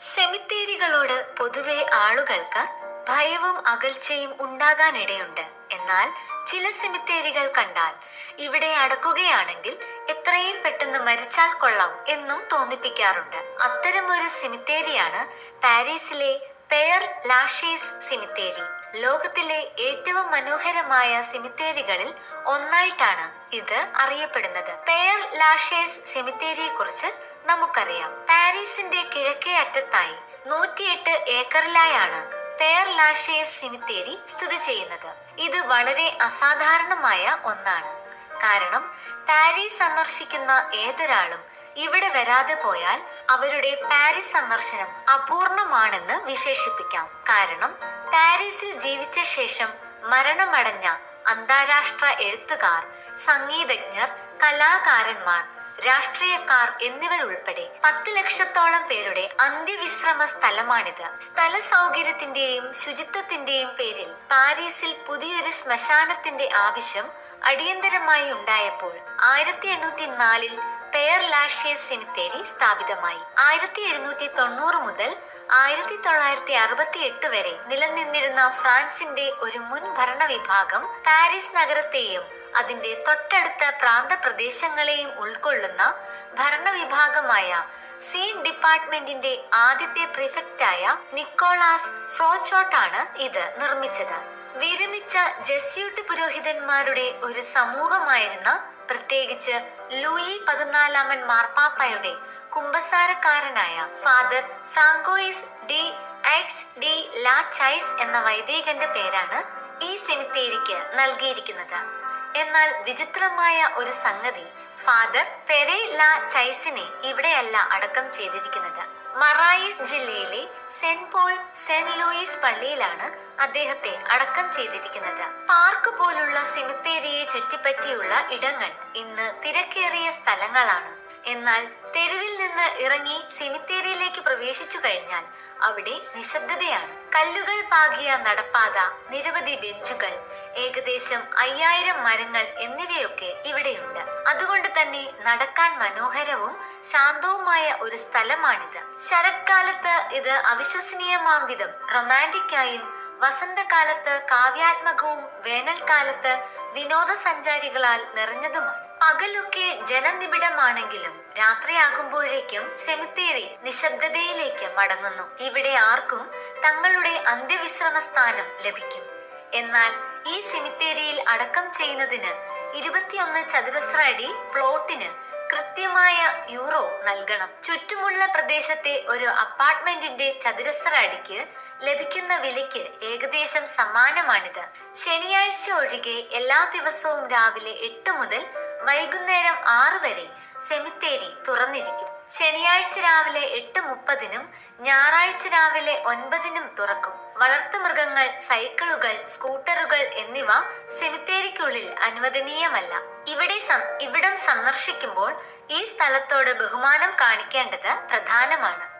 സെമിത്തേരികളോട് പൊതുവെ ആളുകൾക്ക് ഭയവും അകൽച്ചയും ഉണ്ടാകാനിടയുണ്ട്. എന്നാൽ ചില സെമിത്തേരികൾ കണ്ടാൽ ഇവിടെ അടക്കുകയാണെങ്കിൽ എത്രയും പെട്ടെന്ന് മരിച്ചാൽ കൊള്ളാം എന്നും തോന്നിപ്പിക്കാറുണ്ട്. അത്തരമൊരു സെമിത്തേരിയാണ് പാരീസിലെ പെയർ ലാഷേസ് സെമിത്തേരി. ലോകത്തിലെ ഏറ്റവും മനോഹരമായ സെമിത്തേരികളിൽ ഒന്നായിട്ടാണ് ഇത് അറിയപ്പെടുന്നത്. പെയർ ലാഷേസ് സെമിത്തേരിയെ കുറിച്ച് നമുക്കറിയാം. പാരീസിന്റെ കിഴക്കേ അറ്റത്തായി നൂറ്റിയെട്ട് ഏക്കറിലായാണ് പേർ ലാഷേസ് സിമിത്തേരി സ്ഥിതി ചെയ്യുന്നത്. ഇത് വളരെ അസാധാരണമായ ഒന്നാണ്. കാരണം പാരീസ് സന്ദർശിക്കുന്ന ഏതൊരാളും ഇവിടെ വരാതെ പോയാൽ അവരുടെ പാരീസ് സന്ദർശനം അപൂർണമാണെന്ന് വിശേഷിപ്പിക്കാം. കാരണം പാരീസിൽ ജീവിച്ച ശേഷം മരണമടഞ്ഞ അന്താരാഷ്ട്ര എഴുത്തുകാർ സംഗീതജ്ഞർ കലാകാരന്മാർ രാഷ്ട്രീയക്കാർ എന്നിവരുൾപ്പെടെ പത്ത് ലക്ഷത്തോളം പേരുടെ അന്ത്യവിശ്രമ സ്ഥലമാണിത്. സ്ഥല സൗകര്യത്തിന്റെയും ശുചിത്വത്തിന്റെയും പേരിൽ പാരീസിൽ പുതിയൊരു ശ്മശാനത്തിന്റെ ആവശ്യം അടിയന്തരമായി ഉണ്ടായപ്പോൾ ആയിരത്തി എണ്ണൂറ്റി നാലിൽ പെയർ ലാഷ്യസ് സെമിത്തേരി സ്ഥാപിതമായി. ആയിരത്തി എഴുന്നൂറ്റി തൊണ്ണൂറ് മുതൽ ആയിരത്തി തൊള്ളായിരത്തി അറുപത്തി എട്ട് വരെ നിലനിന്നിരുന്ന ഫ്രാൻസിന്റെ ഒരു മുൻ ഭരണവിഭാഗം പാരീസ് നഗരത്തെയും അതിന്റെ തൊട്ടടുത്ത പ്രാന്തപ്രദേശങ്ങളെയും ഉൾക്കൊള്ളുന്ന ഭരണവിഭാഗമായ സീൻ ഡിപ്പാർട്ട്മെന്റിന്റെ ആദ്യത്തെ പ്രിഫക്റ്റായ നിക്കോളാസ് ഫ്രോച്ചോട്ടാണ് ഇത് നിർമ്മിച്ചത്. വിരമിച്ച ജസ്യൂട്ട് പുരോഹിതന്മാരുടെ ഒരു സമൂഹമായിരുന്ന പ്രത്യേകിച്ച് ലൂയി പതിനാലാമൻ മാർപ്പാപ്പയുടെ കുമ്പസാരക്കാരനായ father Francois de Aix de la Chaise എന്ന വൈദികന്റെ പേരാണ് ഈ സെമിത്തേരിക്ക് നൽകിയിരിക്കുന്നത്. എന്നാൽ വിചിത്രമായ ഒരു സംഗതി ഫാദർ പെരെ ലാ ചൈസിനെ ഇവിടെയല്ല അടക്കം ചെയ്തിരിക്കുന്നത്. മറായിസ് ജില്ലയിലെ സെന്റ് പോൾ സെന്റ് ലൂയിസ് പള്ളിയിലാണ് അദ്ദേഹത്തെ അടക്കം ചെയ്തിരിക്കുന്നത്. പാർക്ക് പോലുള്ള സെമിത്തേരിയെ ചുറ്റിപ്പറ്റിയുള്ള ഇടങ്ങൾ ഇന്ന് തിരക്കേറിയ സ്ഥലങ്ങളാണ്. എന്നാൽ തെരുവിൽ നിന്ന് ഇറങ്ങി സെമിത്തേരിയിലേക്ക് പ്രവേശിച്ചു കഴിഞ്ഞാൽ അവിടെ നിശബ്ദതയാണ്. കല്ലുകൾ പാകിയ നടപ്പാത നിരവധി ബെഞ്ചുകൾ ഏകദേശം അയ്യായിരം മരങ്ങൾ എന്നിവയൊക്കെ ഇവിടെയുണ്ട്. അതുകൊണ്ട് തന്നെ നടക്കാൻ മനോഹരവും ശാന്തവുമായ ഒരു സ്ഥലമാണിത്. ശരത്കാലത്ത് ഇത് അവിശ്വസനീയമാം വിധം റൊമാന്റിക്കായും വസന്തകാലത്ത് കാവ്യാത്മകവും വേനൽക്കാലത്ത് വിനോദസഞ്ചാരികളാൽ നിറഞ്ഞതുമാണ്. പകലൊക്കെ ജനനിബിഡമാണെങ്കിലും രാത്രിയാകുമ്പോഴേക്കും സെമിത്തേരി നിശബ്ദതയിലേക്ക് മടങ്ങുന്നു. ഇവിടെ ആർക്കും തങ്ങളുടെ അന്ത്യവിശ്രമ സ്ഥാനം ലഭിക്കും. എന്നാൽ ഈ സെമിത്തേരിയിൽ അടക്കം ചെയ്യുന്നതിന് ഇരുപത്തിയൊന്ന് ചതുരശ്ര അടി പ്ലോട്ടിന് കൃത്യമായ യൂറോ നൽകണം. ചുറ്റുമുള്ള പ്രദേശത്തെ ഒരു അപ്പാർട്ട്മെന്റിന്റെ ചതുരശ്ര അടിക്ക് ലഭിക്കുന്ന വിലയ്ക്ക് ഏകദേശം സമാനമാണിത്. ശനിയാഴ്ച ഒഴികെ എല്ലാ ദിവസവും രാവിലെ എട്ട് മുതൽ വൈകുന്നേരം ആറ് വരെ സെമിത്തേരി തുറന്നിരിക്കും. ശനിയാഴ്ച രാവിലെ എട്ട് മുപ്പതിനും ഞായറാഴ്ച രാവിലെ ഒൻപതിനും തുറക്കും. വളർത്തുമൃഗങ്ങൾ സൈക്കിളുകൾ സ്കൂട്ടറുകൾ എന്നിവ സെമിത്തേരിക്കുള്ളിൽ അനുവദനീയമല്ല. ഇവിടെ ഇവിടം സന്ദർശിക്കുമ്പോൾ ഈ സ്ഥലത്തോട് ബഹുമാനം കാണിക്കേണ്ടത് പ്രധാനമാണ്.